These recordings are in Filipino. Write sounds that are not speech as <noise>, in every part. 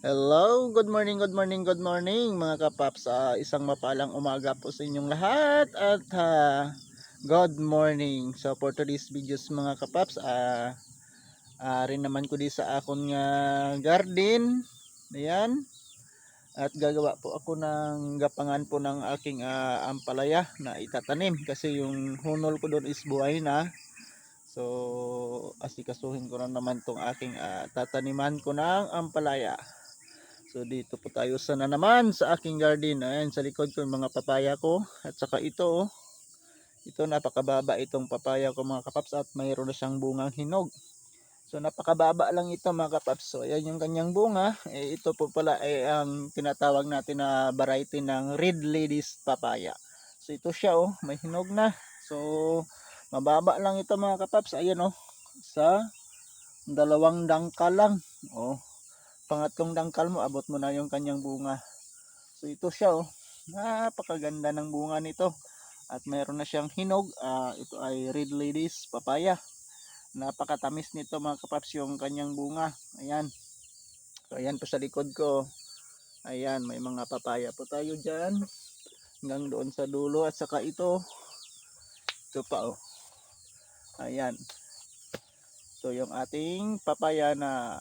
Hello, good morning, good morning, good morning mga kapaps. Ah, isang mapalang umaga po sa inyong lahat at ah, good morning. So for today's videos mga kapaps, ah, ah, rin naman ko di sa akong nga garden. Ayan. At gagawa po ako ng gapangan po ng aking ah, ampalaya na itatanim kasi yung hunol ko doon is buhay na. So asikasuhin ko na naman tong aking ah, tataniman ko ng ampalaya. So dito po tayo sana naman sa aking garden. Ayan sa likod ko yung mga papaya ko. At saka ito oh. Ito napakababa itong papaya ko mga kapaps at mayroon na siyang bungang hinog. So napakababa lang ito mga kapaps. So ayan yung kanyang bunga. Eh, ito po pala ay ang tinatawag natin na variety ng red ladies papaya. So ito siya oh. May hinog na. So mababa lang ito mga kapaps. Ayan oh. Sa dalawang dangkal lang. Oh pangatlong dangkal mo, abot mo na yung kanyang bunga. So ito siya oh. Napakaganda ng bunga nito. At mayroon na siyang hinog. Ah, ito ay red ladies papaya. Napakatamis nito mga kapaps yung kanyang bunga. Ayan. So ayan po sa likod ko. Ayan, may mga papaya po tayo dyan. Hanggang doon sa dulo. At saka ito. Ito pa oh. Ayan. Ito yung ating papaya na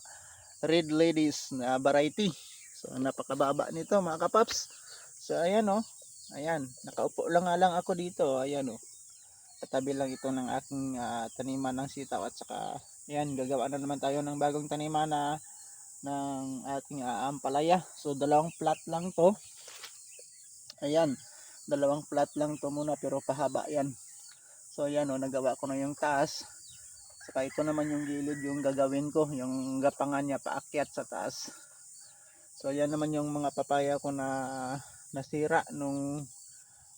red ladies na variety. So napakababa nito mga kapaps. So ayan oh. Ayan, nakaupo lang nga lang ako dito. Ayan oh. Katabi lang ito ng aking ah, taniman ng sitaw at saka ayan, gagawa na naman tayo ng bagong taniman na ng ating ah, ampalaya. So dalawang plat lang to. Ayan, dalawang plat lang to muna pero pahaba yan. So ayan oh, nagawa ko na yung taas. Saka ito naman yung gilid yung gagawin ko, yung gapangan niya paakyat sa taas. So yan naman yung mga papaya ko na nasira nung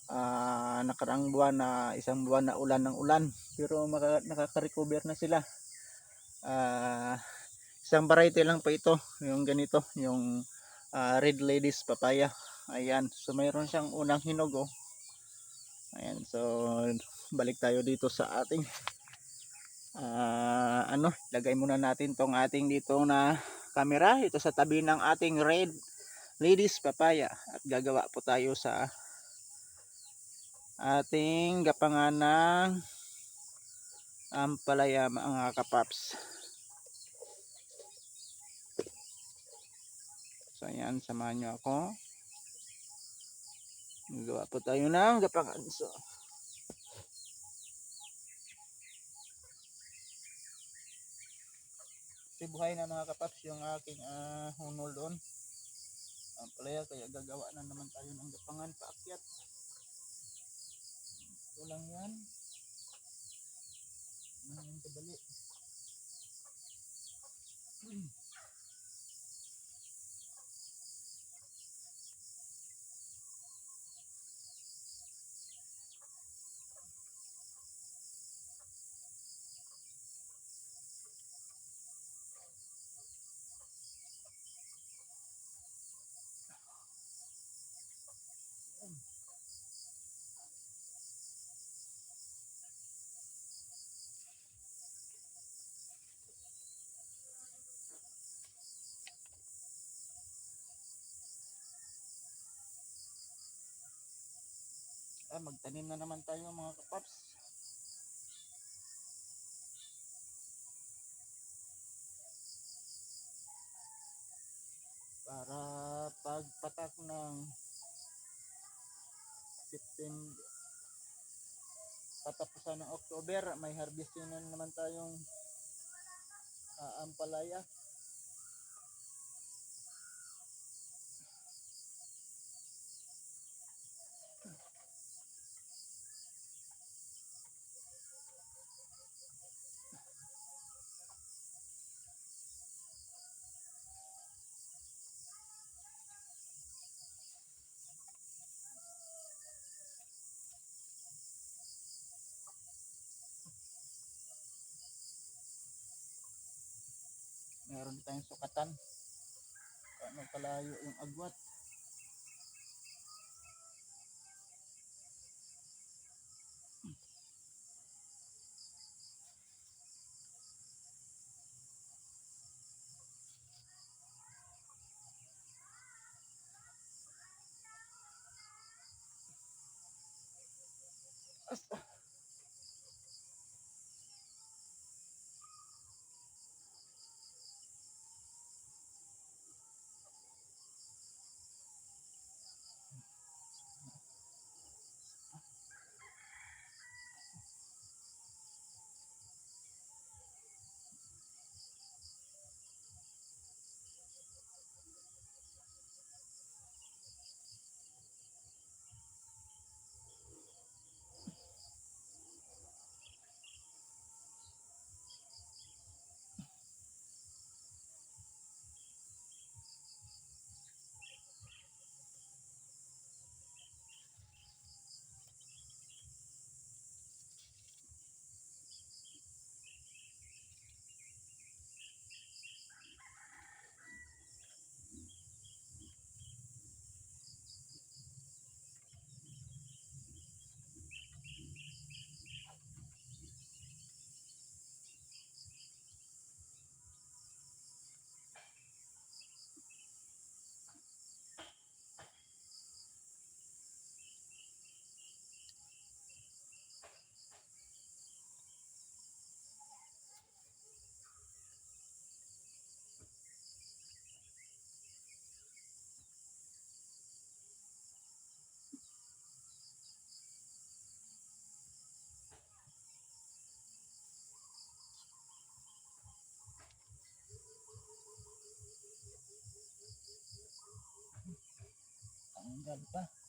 ah, nakaraang buwan na isang buwan na ulan ng ulan. Pero maka, nakaka-recover na sila. Ah, isang variety lang pa ito, yung ganito, yung ah, red ladies papaya. Ayan, so mayroon siyang unang hinog oh. Ayan, so balik tayo dito sa ating ah ano, lagay muna natin tong ating dito na camera. Ito sa tabi ng ating red ladies papaya. At gagawa po tayo sa ating gapangan ng ampalaya mga kapaps. So ayan samahan nyo ako. Gagawa po tayo ng gapangan so buhay na mga kapaps yung aking ah, hunol doon. Ang palaya kaya gagawa na naman tayo ng gapangan. Paakyat. Ito lang yan. Ano yung kadali <clears throat> magtanim na naman tayo mga kapaps. Para pagpatak ng September patapusan ng October may harvesting na naman tayong ah, ampalaya meron din tayong sukatan paano palayo yung agwat Basta. Pa.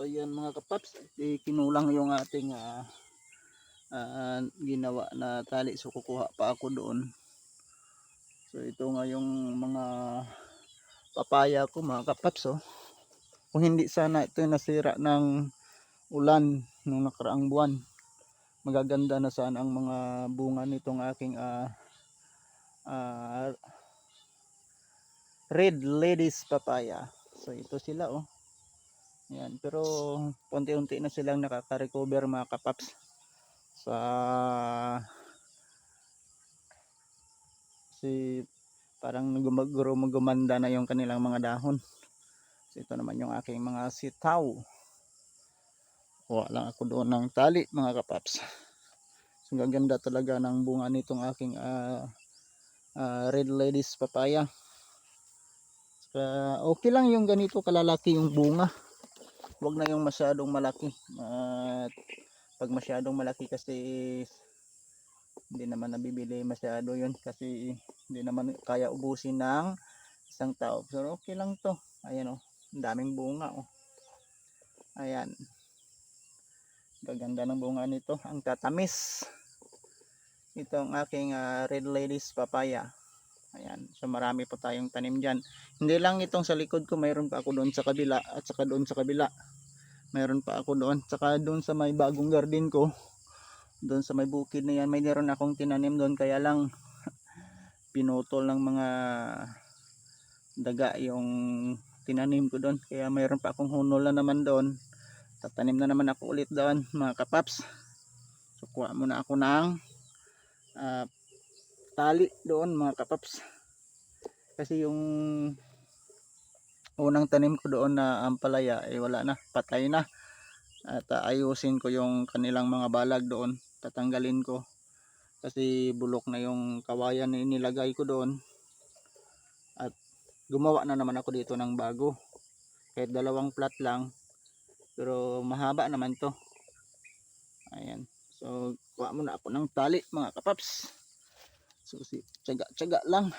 So yan mga kapaps, kinulang yung ating ah, ah, ginawa na tali. So kukuha pa ako doon. So ito nga yung mga papaya ko mga kapaps oh. Kung hindi sana ito nasira ng ulan nung nakaraang buwan. Magaganda na sana ang mga bunga nitong aking ah, ah, red ladies papaya. So ito sila oh. Yan, pero unti-unti na silang nakaka-recover mga kapaps sa si parang gumaguro gumanda na yung kanilang mga dahon. So ito naman yung aking mga sitaw. Kuha lang ako doon ng tali mga kapaps. So gaganda talaga ng bunga nitong aking ah, ah, red ladies papaya. Saka okay lang yung ganito kalalaki yung bunga wag na yung masyadong malaki. At pag masyadong malaki kasi hindi naman nabibili masyado yun kasi hindi naman kaya ubusin ng isang tao. Pero okay lang to. Ayan o ang daming bunga o ayan. Gaganda ng bunga nito. Ang tatamis. Ito ang aking ah, red ladies papaya. Ayan. So marami pa tayong tanim dyan. Hindi lang itong sa likod ko. Mayroon pa ako doon sa kabila at saka doon sa kabila mayroon pa ako doon. Saka doon sa may bagong garden ko doon sa may bukid na yan mayroon akong tinanim doon. Kaya lang <laughs> pinutol ng mga daga yung tinanim ko doon. Kaya mayroon pa akong hunol na naman doon. Tatanim na naman ako ulit doon mga kapaps. So kuha muna ako ng ah, tali doon mga kapaps. Kasi yung unang tanim ko doon na ampalaya eh wala na patay na. At ah, ayusin ko yung kanilang mga balag doon tatanggalin ko. Kasi bulok na yung kawayan na inilagay ko doon. At gumawa na naman ako dito ng bago. Kahit dalawang plat lang pero mahaba naman to. Ayan. So kuha muna ako ng tali mga kapaps. So si tsaga tsaga lang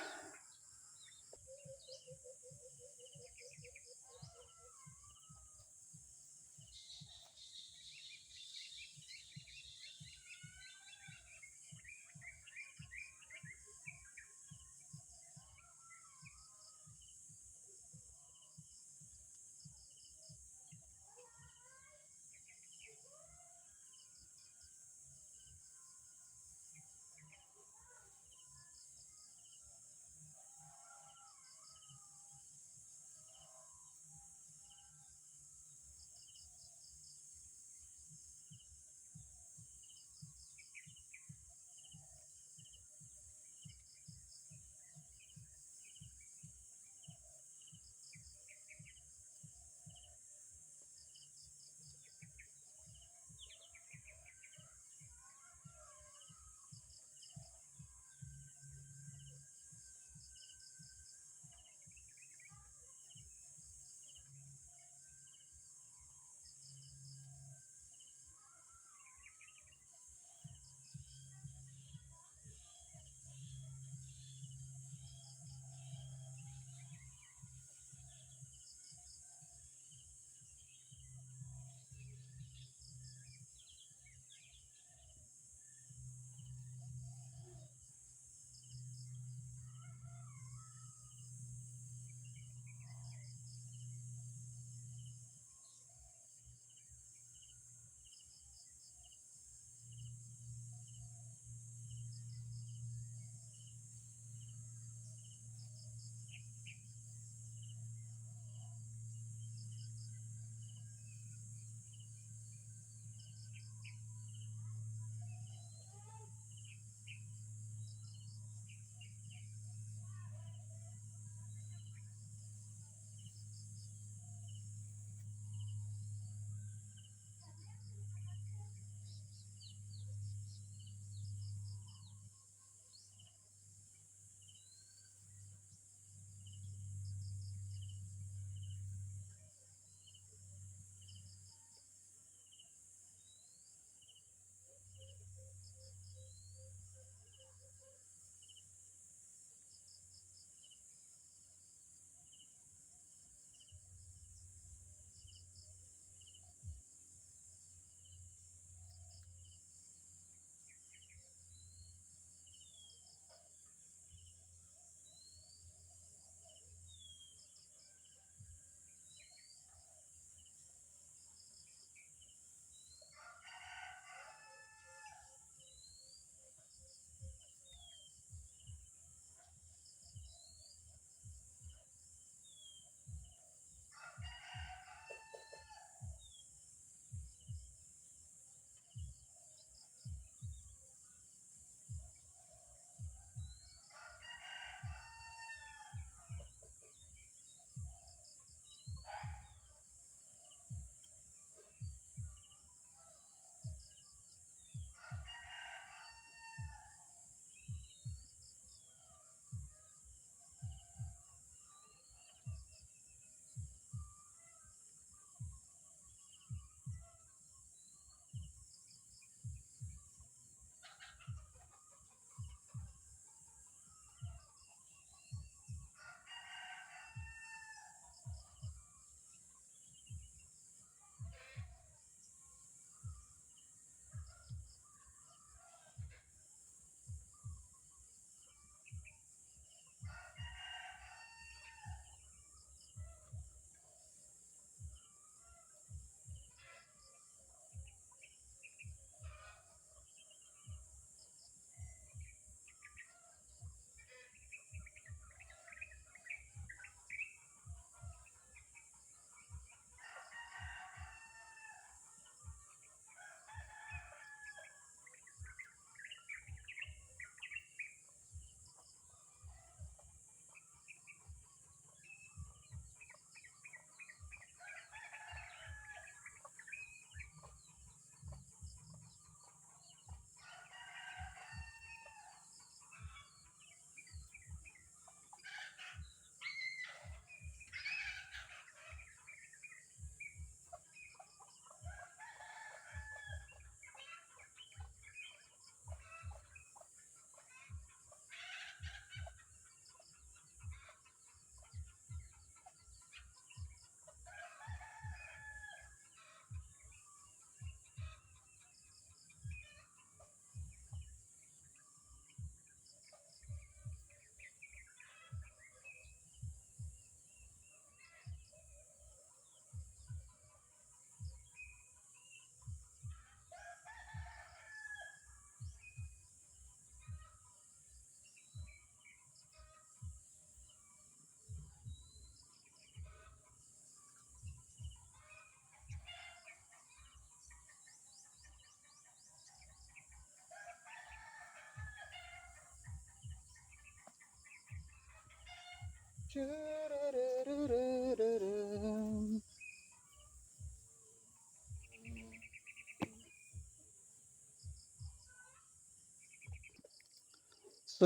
So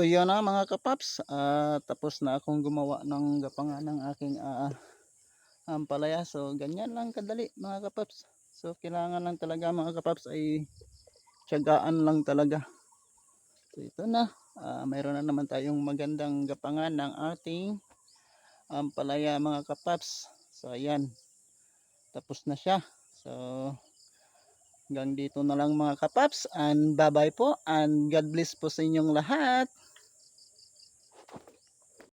yun na mga kapaps, Ah, tapos na akong gumawa ng gapangan ng aking ah, ampalaya. So ganyan lang kadali mga kapaps. So kailangan lang talaga mga kapaps ay tiyagaan lang talaga. So ito na, Ah, mayroon na naman tayong magandang gapangan ng ating ampalaya mga kapaps. So ayan, tapos na siya. So hanggang dito na lang mga kapaps and bye bye po and God bless po sa inyong lahat.